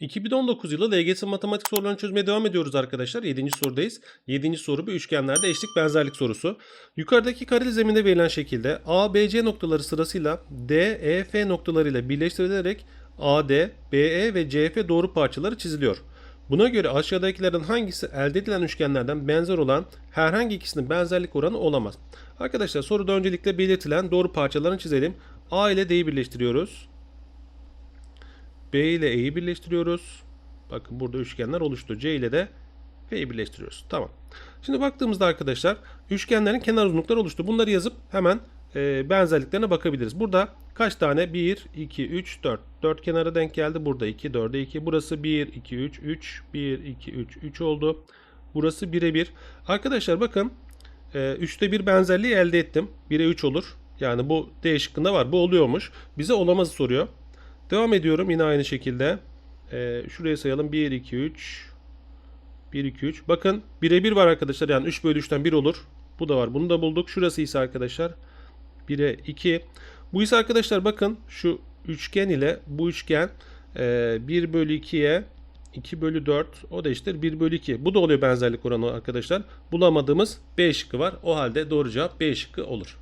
2019 yılı LGS matematik sorularını çözmeye devam ediyoruz arkadaşlar. 7. sorudayız. 7. soru bir üçgenlerde eşlik benzerlik sorusu. Yukarıdaki kareli zeminde verilen şekilde A, B, C noktaları sırasıyla D, E, F noktalarıyla birleştirilerek AD, BE ve CF doğru parçaları çiziliyor. Buna göre aşağıdakilerden hangisi elde edilen üçgenlerden benzer olan herhangi ikisinin benzerlik oranı olamaz. Arkadaşlar soruda öncelikle belirtilen doğru parçalarını çizelim. A ile D'yi birleştiriyoruz. B ile E'yi birleştiriyoruz. Bakın burada üçgenler oluştu. C ile de F'yi birleştiriyoruz. Tamam. Şimdi baktığımızda arkadaşlar üçgenlerin kenar uzunlukları oluştu. Bunları yazıp hemen e, benzerliklerine bakabiliriz. Burada kaç tane? 1, 2, 3, 4. 4 kenara denk geldi. Burada 2, 4'e 2. Burası 1, 2, 3, 3, 1, 2, 3, 3 oldu. Burası 1'e 1. Arkadaşlar bakın e, 3'te 1 benzerliği elde ettim. 1'e 3 olur. Yani bu D şıkkında var. Bu oluyormuş. Bize olamazı soruyor. Devam ediyorum yine aynı şekilde. Ee, şuraya sayalım. 1, 2, 3. 1, 2, 3. Bakın birebir var arkadaşlar. Yani 3 bölü 3'ten 1 olur. Bu da var. Bunu da bulduk. Şurası ise arkadaşlar 1'e 2. Bu ise arkadaşlar bakın şu üçgen ile bu üçgen e, 1 bölü 2'ye 2 bölü 4 o da eşittir 1 bölü 2. Bu da oluyor benzerlik oranı arkadaşlar. Bulamadığımız B şıkkı var. O halde doğru cevap B şıkkı olur.